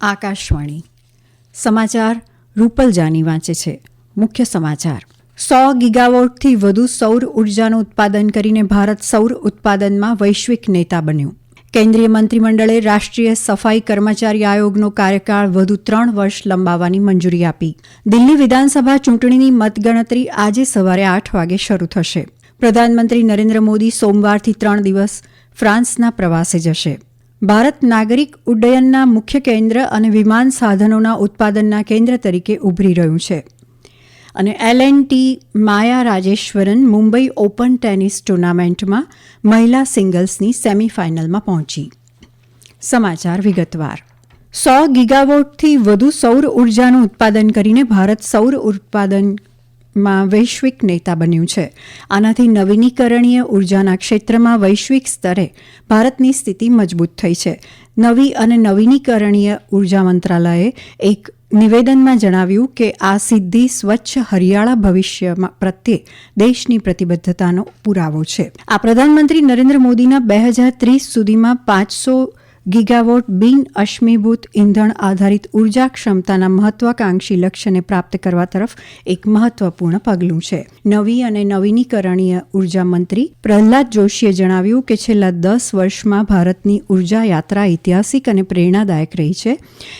આકાશવાણી. સમાચાર રૂપલ જાની વાંચે છે. મુખ્ય સમાચાર. સો ગીગાવોટથી વધુ સૌર ઉર્જાનું ઉત્પાદન કરીને ભારત સૌર ઉત્પાદનમાં વૈશ્વિક નેતા બન્યું. કેન્દ્રીય મંત્રીમંડળે રાષ્ટ્રીય સફાઈ કર્મચારી આયોગનો કાર્યકાળ વધુ ત્રણ વર્ષ લંબાવવાની મંજૂરી આપી. દિલ્હી વિધાનસભા ચૂંટણીની મતગણતરી આજે સવારે આઠ વાગે શરૂ થશે. પ્રધાનમંત્રી નરેન્દ્ર મોદી સોમવારથી ત્રણ દિવસ ફ્રાન્સના પ્રવાસે જશે. ભારત નાગરિક ઉડ્ડયનના મુખ્ય કેન્દ્ર અને વિમાન સાધનોના ઉત્પાદનના કેન્દ્ર તરીકે ઉભરી રહ્યું છે. અને L and T Maya Rajeshwaran Mumbai open tennis ટુર્નામેન્ટમાં મહિલા સિંગલ્સની સેમીફાઇનલમાં પહોંચી. સમાચાર વિગતવાર. સો ગીગાવોટથી વધુ સૌર ઉર્જાનું ઉત્પાદન કરીને ભારત સૌર ઉત્પાદનમાં વૈશ્વિક નેતા બન્યું છે. આનાથી નવીનીકરણીય ઉર્જાના ક્ષેત્રમાં વૈશ્વિક સ્તરે ભારતની સ્થિતિ મજબૂત થઈ છે. નવી અને નવીનીકરણીય ઊર્જા મંત્રાલયે એક નિવેદનમાં જણાવ્યું કે આ સિદ્ધિ સ્વચ્છ હરિયાળા ભવિષ્ય પ્રત્યે દેશની પ્રતિબદ્ધતાનો પુરાવો છે. આ પ્રધાનમંત્રી નરેન્દ્ર મોદીના બે હજાર ત્રીસ સુધીમાં પાંચસો ગીગાવોટ બિન અશ્મીભૂત ઇંધણ આધારિત ઊર્જા ક્ષમતાના મહત્વાકાંક્ષી લક્ષ્યને પ્રાપ્ત કરવા તરફ એક મહત્વપૂર્ણ પગલું છે. નવી અને નવીનીકરણીય ઊર્જા મંત્રી પ્રહલાદ જોશીએ જણાવ્યું કે છેલ્લા દસ વર્ષમાં ભારતની ઊર્જા યાત્રા ઐતિહાસિક અને પ્રેરણાદાયક રહી છે.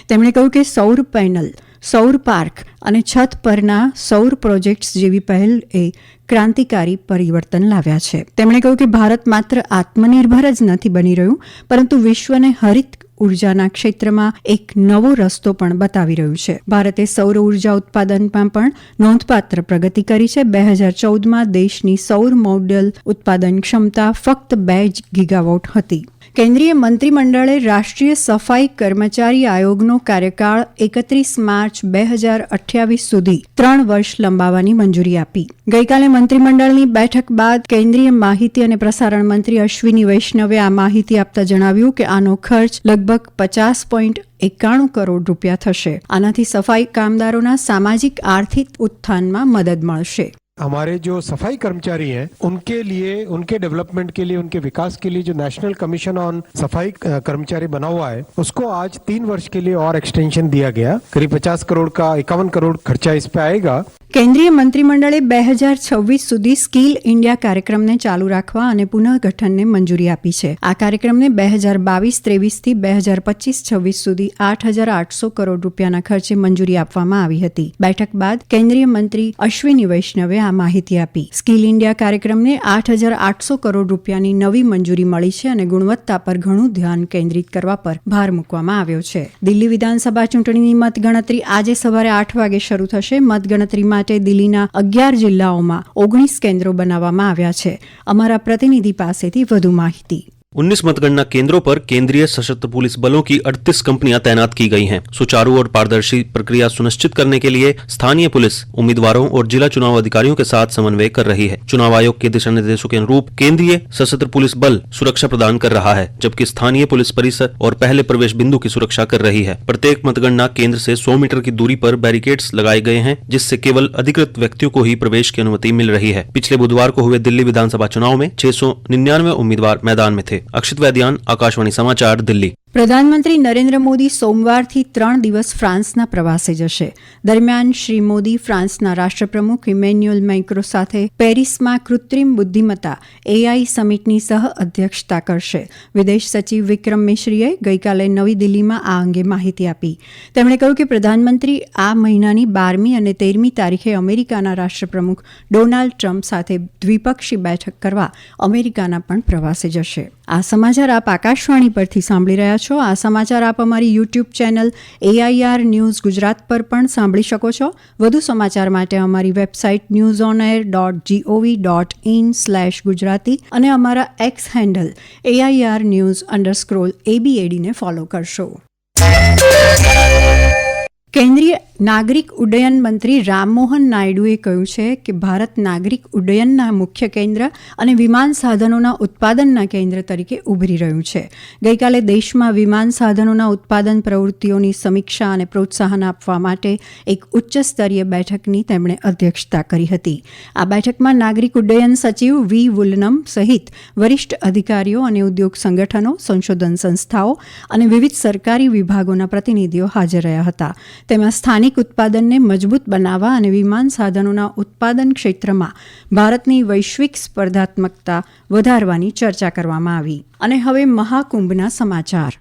તેમણે કહ્યું કે સૌર પેનલ સૌર પાર્ક અને છત પરના સૌર પ્રોજેક્ટ્સ જેવી પહેલ એ ક્રાંતિકારી પરિવર્તન લાવ્યા છે. તેમણે કહ્યું કે ભારત માત્ર આત્મનિર્ભર જ નથી બની રહ્યું, પરંતુ વિશ્વને હરિત ઉર્જાના ક્ષેત્રમાં એક નવો રસ્તો પણ બતાવી રહ્યું છે. ભારતે સૌર ઊર્જા ઉત્પાદનમાં પણ નોંધપાત્ર પ્રગતિ કરી છે. બે હજાર ચૌદમાં દેશની સૌર મોડલ ઉત્પાદન ક્ષમતા ફક્ત બે જ ગીગાવોટ હતી. કેન્દ્રીય મંત્રીમંડળે રાષ્ટ્રીય સફાઈ કર્મચારી આયોગનો કાર્યકાળ એકત્રીસ માર્ચ બે હજાર અઠ્યાવીસ સુધી ત્રણ વર્ષ લંબાવવાની મંજૂરી આપી. ગઈકાલે મંત્રીમંડળની બેઠક બાદ કેન્દ્રીય માહિતી અને પ્રસારણ મંત્રી અશ્વિની વૈષ્ણવે આ માહિતી આપતા જણાવ્યું કે આનો ખર્ચ લગભગ પચાસ પોઈન્ટ એકાણું કરોડ રૂપિયા થશે. આનાથી સફાઈ કામદારોના સામાજિક આર્થિક ઉત્થાનમાં મદદ મળશે. हमारे जो सफ़ाई कर्मचारी हैं, उनके लिए, उनके डेवलपमेंट के लिए, उनके विकास के लिए जो नेशनल कमीशन ऑन सफ़ाई कर्मचारी बना हुआ है, उसको आज तीन वर्ष के लिए और एक्सटेंशन दिया गया। करीब पचास करोड़ का, इक्यावन करोड़ खर्चा इस पे आएगा। કેન્દ્રીય મંત્રીમંડળે બે હજાર છવ્વીસ સુધી સ્કિલ ઇન્ડિયા કાર્યક્રમને ચાલુ રાખવા અને પુનઃગઠનને મંજૂરી આપી છે. આ કાર્યક્રમને બે હજાર બાવીસ ત્રેવીસથી બે હજાર પચીસ, છવ્વીસ સુધી આઠ હજાર આઠસો કરોડ રૂપિયાના ખર્ચે મંજૂરી આપવામાં આવી હતી. બેઠક બાદ કેન્દ્રીય મંત્રી અશ્વિની વૈષ્ણવે આ માહિતી આપી. સ્કિલ ઇન્ડિયા કાર્યક્રમને આઠ હજાર આઠસો કરોડ રૂપિયાની નવી મંજૂરી મળી છે અને ગુણવત્તા પર ઘણું ધ્યાન કેન્દ્રિત કરવા પર ભાર મૂકવામાં આવ્યો છે. દિલ્હી વિધાનસભા ચૂંટણીની મતગણતરી આજે સવારે આઠ વાગે શરૂ થશે. મતગણતરી માટે દિલ્હીના અગિયાર જિલ્લાઓમાં ઓગણીસ કેન્દ્રો બનાવવામાં આવ્યા છે. અમારા પ્રતિનિધિ પાસેથી વધુ માહિતી. 19 मतगणना केंद्रों पर केंद्रीय सशस्त्र पुलिस बलों की 38 कंपनियाँ तैनात की गई हैं। सुचारू और पारदर्शी प्रक्रिया सुनिश्चित करने के लिए स्थानीय पुलिस उम्मीदवारों और जिला चुनाव अधिकारियों के साथ समन्वय कर रही है। चुनाव आयोग के दिशा निर्देशों के अनुरूप केंद्रीय सशस्त्र पुलिस बल सुरक्षा प्रदान कर रहा है, जबकि स्थानीय पुलिस परिसर और पहले प्रवेश बिंदु की सुरक्षा कर रही है। प्रत्येक मतगणना केंद्र ऐसी सौ मीटर की दूरी आरोप बैरिकेड्स लगाए गए हैं, जिससे केवल अधिकृत व्यक्तियों को ही प्रवेश की अनुमति मिल रही है। पिछले बुधवार को हुए दिल्ली विधानसभा चुनाव में छह सौ निन्यानवे उम्मीदवार मैदान में थे। अक्षित वैद्यान आकाशवाणी समाचार दिल्ली પ્રધાનમંત્રી નરેન્દ્ર મોદી સોમવારથી ત્રણ દિવસ ફ્રાન્સના પ્રવાસે જશે. દરમિયાન શ્રી મોદી ફ્રાન્સના રાષ્ટ્રપ્રમુખ ઇમેન્યુઅલ મેક્રો સાથે પેરિસમાં કૃત્રિમ બુદ્ધિમત્તા એઆઈ સમિટની સહ અધ્યક્ષતા કરશે. વિદેશ સચિવ વિક્રમ મિશ્રીએ ગઈકાલે નવી દિલ્હીમાં આ અંગે માહિતી આપી. તેમણે કહ્યું કે પ્રધાનમંત્રી આ મહિનાની બારમી અને તેરમી તારીખે અમેરિકાના રાષ્ટ્રપ્રમુખ ડોનાલ્ડ ટ્રમ્પ સાથે દ્વિપક્ષી બેઠક કરવા અમેરિકાના પણ પ્રવાસે જશે. આ સમાચાર આપ આકાશવાણી પરથી સાંભળી રહ્યા છો? આ સમાચાર આપ અમારી YouTube channel AIR news Gujarat પર પણ સાંભળી શકો છો. વધુ સમાચાર માટે અમારી website news on air dot GOV dot in slash Gujarati અને અમારા X handle AIR news underscore એબીએડીને follow કરશો. કેન્દ્રીય નાગરિક ઉડ્ડયન મંત્રી રામમોહન નાયડુએ કહ્યું છે કે ભારત નાગરિક ઉડ્ડયનના મુખ્ય કેન્દ્ર અને વિમાન સાધનોના ઉત્પાદનના કેન્દ્ર તરીકે ઉભરી રહ્યું છે. ગઈકાલે દેશમાં વિમાન સાધનોના ઉત્પાદન પ્રવૃત્તિઓની સમીક્ષા અને પ્રોત્સાહન આપવા માટે એક ઉચ્ચ સ્તરીય બેઠકની તેમણે અધ્યક્ષતા કરી હતી. આ બેઠકમાં નાગરિક ઉડ્ડયન સચિવ વી. વુલનમ સહિત વરિષ્ઠ અધિકારીઓ અને ઉદ્યોગ સંગઠનો, સંશોધન સંસ્થાઓ અને વિવિધ સરકારી વિભાગોના પ્રતિનિધિઓ હાજર રહ્યા હતા. તેમાં સ્થાનિક ઉત્પાદનને મજબૂત બનાવવા અને વિમાન સાધનોના ઉત્પાદન ક્ષેત્રમાં ભારતની વૈશ્વિક સ્પર્ધાત્મકતા વધારવાની ચર્ચા કરવામાં આવી. અને હવે મહાકુંભના સમાચાર.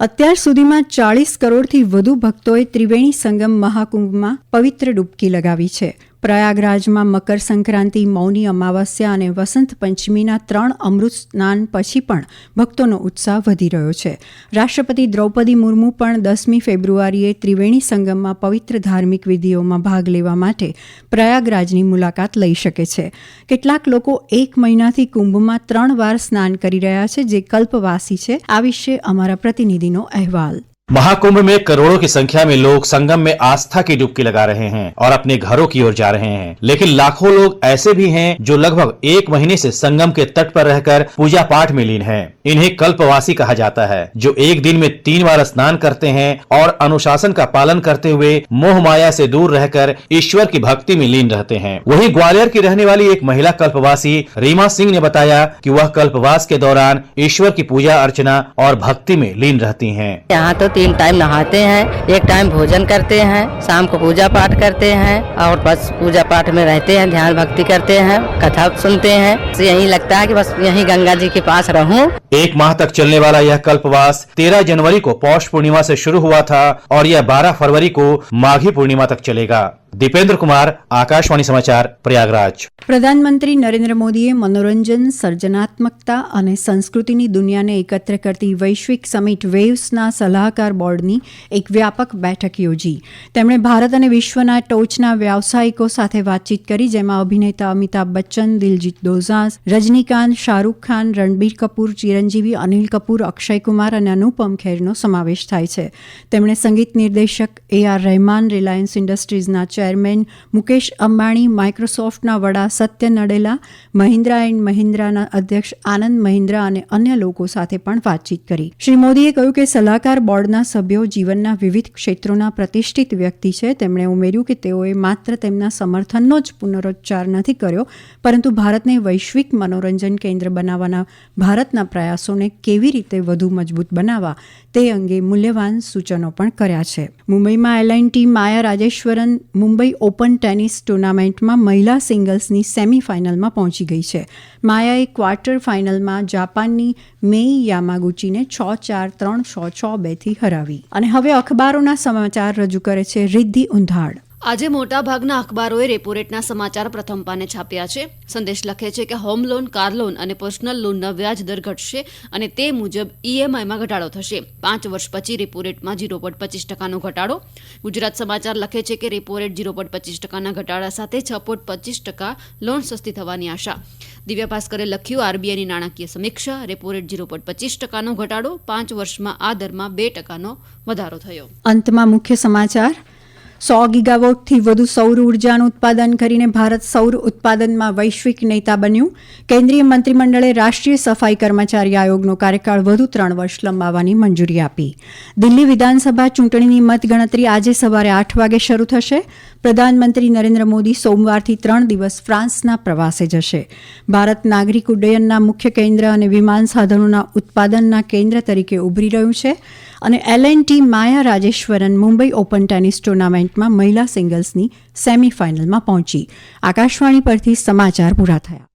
અત્યાર સુધીમાં ચાળીસ કરોડથી વધુ ભક્તોએ ત્રિવેણી સંગમ મહાકુંભમાં પવિત્ર ડૂબકી લગાવી છે. પ્રયાગરાજમાં મકર સંક્રાંતિ, મૌની અમાવસ્યા અને વસંત પંચમીના ત્રણ અમૃત સ્નાન પછી પણ ભક્તોનો ઉત્સાહ વધી રહ્યો છે. રાષ્ટ્રપતિ દ્રૌપદી મુર્મુ પણ દસમી ફેબ્રુઆરીએ ત્રિવેણી સંગમમાં પવિત્ર ધાર્મિક વિધિઓમાં ભાગ લેવા માટે પ્રયાગરાજની મુલાકાત લઈ શકે છે. કેટલાક લોકો એક મહિનાથી કુંભમાં ત્રણ વાર સ્નાન કરી રહ્યા છે, જે કલ્પવાસી છે. આ વિશે અમારા પ્રતિનિધિનો અહેવાલ. महाकुंभ में करोड़ों की संख्या में लोग संगम में आस्था की डुबकी लगा रहे हैं और अपने घरों की ओर जा रहे हैं। लेकिन लाखों लोग ऐसे भी हैं जो लगभग एक महीने से संगम के तट पर रहकर पूजा पाठ में लीन हैं। इन्हें कल्पवासी कहा जाता है, जो एक दिन में तीन बार स्नान करते हैं और अनुशासन का पालन करते हुए मोह माया से दूर रहकर ईश्वर की भक्ति में लीन रहते हैं। वही ग्वालियर की रहने वाली एक महिला कल्पवासी, रीमा सिंह, ने बताया की वह कल्पवास के दौरान ईश्वर की पूजा अर्चना और भक्ति में लीन रहती है। यहाँ तो तीन टाइम नहाते हैं, एक टाइम भोजन करते हैं, शाम को पूजा पाठ करते हैं और बस पूजा पाठ में रहते हैं, ध्यान भक्ति करते हैं, कथा सुनते हैं। तो यही लगता है कि बस यही गंगा जी के पास रहूँ। एक माह तक चलने वाला यह कल्पवास 13 जनवरी को पौष पूर्णिमा से शुरू हुआ था और यह 12 फरवरी को माघी पूर्णिमा तक चलेगा। દીપેન્દ્ર કુમાર, આકાશવાણી સમાચાર, પ્રયાગરાજ. પ્રધાનમંત્રી નરેન્દ્ર મોદીએ મનોરંજન, સર્જનાત્મકતા અને સંસ્કૃતિની દુનિયાને એકત્ર કરતી વૈશ્વિક સમિટ વેવ્સના સલાહકાર બોર્ડની એક વ્યાપક બેઠક યોજી. તેમણે ભારત અને વિશ્વના ટોચના વ્યાવસાયિકો સાથે વાતચીત કરી, જેમાં અભિનેતા અમિતાભ બચ્ચન, દિલજીત દોઝાસ રજનીકાંત શાહરૂખ ખાન, રણબીર કપૂર, ચિરંજીવી અનિલ કપૂર, અક્ષય કુમાર અને અનુપમ ખેરનો સમાવેશ થાય છે. તેમણે સંગીત નિર્દેશક એ આર રહેમાન, રિલાયન્સ ઇન્ડસ્ટ્રીઝના ચેર ચેરમેન મુકેશ અંબાણી, માઇક્રોસોફ્ટના વડા સત્ય નડેલા, મહિન્દ્રા એન્ડ મહિન્દ્રાના અધ્યક્ષ આનંદ મહિન્દ્રા અને અન્ય લોકો સાથે પણ વાતચીત કરી. શ્રી મોદીએ કહ્યું કે સલાહકાર બોર્ડના સભ્યો જીવનના વિવિધ ક્ષેત્રોના પ્રતિષ્ઠિત વ્યક્તિ છે. તેમણે ઉમેર્યું કે તેઓએ માત્ર તેમના સમર્થનનો જ પુનરોચ્ચાર નથી કર્યો, પરંતુ ભારતને વૈશ્વિક મનોરંજન કેન્દ્ર બનાવવાના ભારતના પ્રયાસોને કેવી રીતે વધુ મજબૂત બનાવવા તે અંગે મૂલ્યવાન સૂચનો પણ કર્યા છે. મુંબઈમાં એલાઇન ટી માયા રાજેશ્વરન મુંબઈ ઓપન ટેનિસ ટુર્નામેન્ટમાં મહિલા સિંગલ્સની સેમીફાઇનલમાં પહોંચી ગઈ છે. માયાએ ક્વાર્ટર ફાઇનલમાં જાપાનની મેઈ યામાગુચીને છ ચાર, ત્રણ, છ છ, બેથી હરાવી. અને હવે અખબારોના સમાચાર રજૂ કરે છે રિદ્ધિ ઉંધાડ આજે મોટાભાગના અખબારોએ રેપોરેટના સમાચાર પ્રથમ પાને છાપ્યા છે. સંદેશ લખે છે કે હોમ લોન, કાર લોન અને પર્સનલ લોનના વ્યાજ દર ઘટશે અને તે મુજબ ઈએમઆઈમાં ઘટાડો થશે. પાંચ વર્ષ પછી રેપોરેટમાં ઝીરો પોઈન્ટ પચીસ ટકાનો ઘટાડો. ગુજરાત સમાચાર લખે છે કે રેપોરેટ ઝીરો પોઈન્ટ પચીસ ટકાના ઘટાડા સાથે છ પોઈન્ટ પચીસ ટકા લોન સસ્તી થવાની આશા. દિવ્યા ભાસ્કરે લખ્યું, આરબીઆઈની નાણાકીય સમીક્ષા, રેપોરેટ ઝીરો પોઈન્ટ પચીસ ટકાનો ઘટાડો પાંચ વર્ષમાં આ દરમાં બે ટકાનો વધારો થયો. અંતમાં મુખ્ય સમાચાર સો ગીગાવોટથી વધુ સૌર ઉર્જાનું ઉત્પાદન કરીને ભારત સૌર ઉત્પાદનમાં વૈશ્વિક નેતા બન્યું. કેન્દ્રીય મંત્રીમંડળે રાષ્ટ્રીય સફાઈ કર્મચારી આયોગનો કાર્યકાળ વધુ ત્રણ વર્ષ લંબાવવાની મંજૂરી આપી. દિલ્હી વિધાનસભા ચૂંટણીની મતગણતરી આજે સવારે આઠ વાગે શરૂ થશે. પ્રધાનમંત્રી નરેન્દ્ર મોદી સોમવારથી ત્રણ દિવસ ફ્રાન્સના પ્રવાસે જશે. ભારત નાગરિક ઉડ્ડયનના મુખ્ય કેન્દ્ર અને વિમાન સાધનોના ઉત્પાદનના કેન્દ્ર તરીકે ઉભરી રહ્યું છે. અને L and T Maya Rajeshwaran Mumbai open tennis ટુર્નામેન્ટમાં મહિલા સિંગલ્સની સેમીફાઇનલમાં પહોંચી. આકાશવાણી પરથી સમાચાર પૂરા થયા.